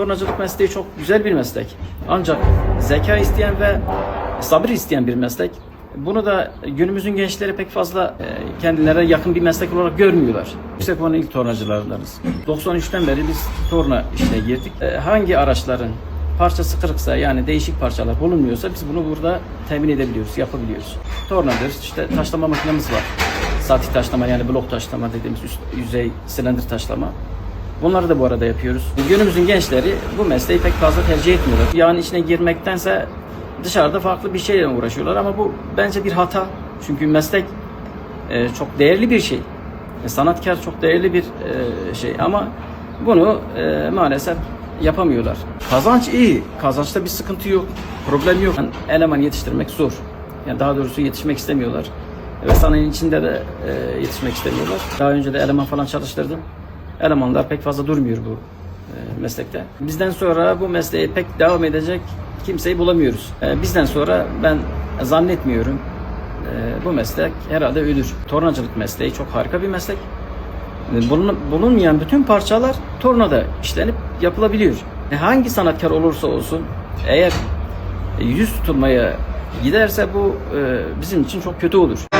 tornacılık mesleği çok güzel bir meslek. Ancak zeka isteyen ve sabır isteyen bir meslek. Bunu da günümüzün gençleri pek fazla e, kendilerine yakın bir meslek olarak görmüyorlar. Yüksekovan'ın ilk tornacılarındanız. 93'ten beri biz torna işine girdik. E, Hangi araçların parçası kırıksa yani değişik parçalar bulunmuyorsa biz bunu burada temin edebiliyoruz, yapabiliyoruz. Tornadır, işte taşlama makinemiz var. Sati taşlama yani blok taşlama dediğimiz üst yüzey silindir taşlama. Bunları da bu arada yapıyoruz. Günümüzün gençleri bu mesleği pek fazla tercih etmiyorlar. Yağın içine girmektense dışarıda farklı bir şeyle uğraşıyorlar ama bu bence bir hata. Çünkü meslek e, çok değerli bir şey. E, sanatkar çok değerli bir e, şey ama bunu e, maalesef yapamıyorlar. Kazanç iyi. Kazançta bir sıkıntı yok. Problem yok. Yani eleman yetiştirmek zor. Yani daha doğrusu yetişmek istemiyorlar. Ve sanayinin içinde de e, yetişmek istemiyorlar. Daha önce de eleman falan çalıştırdım. Elemanlar pek fazla durmuyor bu e, meslekte. Bizden sonra bu mesleğe pek devam edecek kimseyi bulamıyoruz. E, bizden sonra ben zannetmiyorum e, bu meslek herhalde ölür. Tornacılık mesleği çok harika bir meslek. Bulun, bulunmayan bütün parçalar tornada işlenip yapılabiliyor. Hangi sanatkar olursa olsun eğer yüz tutulmaya giderse bu bizim için çok kötü olur.